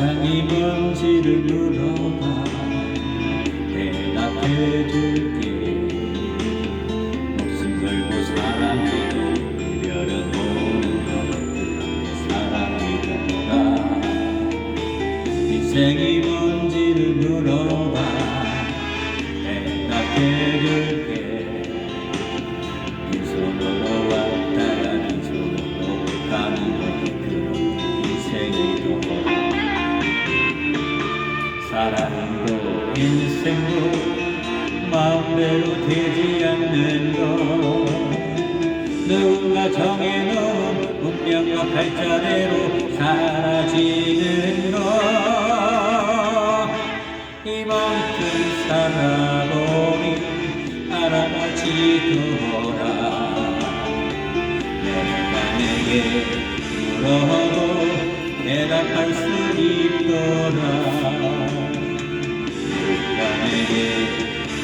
세상이 뭔지를 물어봐. 대답해 줄게. 목숨 걸고 사랑해도 이별은 오는 것 사랑이란가 인생이 뭔지를 물어봐. 대답해 줄게. 사랑도 인생도 마음대로 되지 않는 것 누군가 정해놓은 운명과 팔자대로 사라지는 것 이만큼 살아보니 알아지더라. 내가 내게 물어도 대답할 수 있더라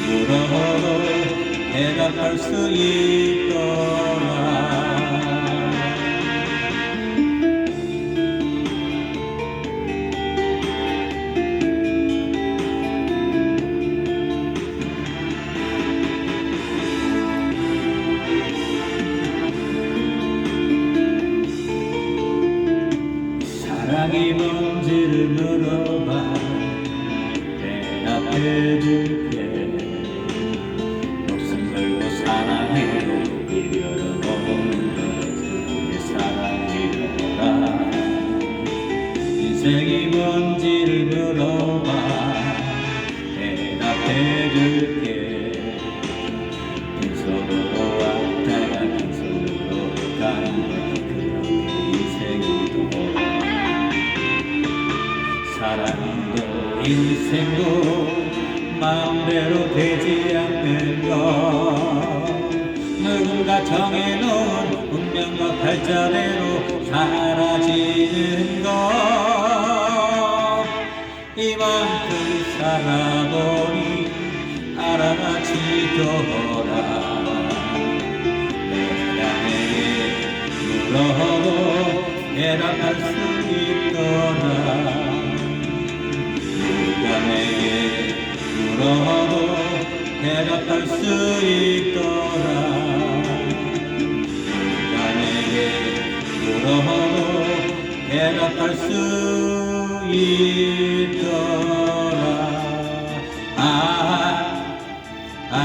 물어도 대답할 수 있더라. 사랑이 뭔지를 물어 봐 대답해줄게. 목숨 걸고 사랑해도 이별은 오는 것내 사랑이더라? 인생이 뭔지를 물어봐. 대답해줄게. 빈손으로 왔다가 빈손으로 가는 것 그렇게 인생이더라 사랑도 인생도 마음대로 되지 않는 것. 누군가 정해놓은 운명과 팔자대로 사라지는 것. 이만큼 살아보니 알아지더라. 내가 내게 물어도 대답할 수 있더라 물어도 대답할 수 있더라. 내게 물어도 대답할 수 있더라. 아, 아,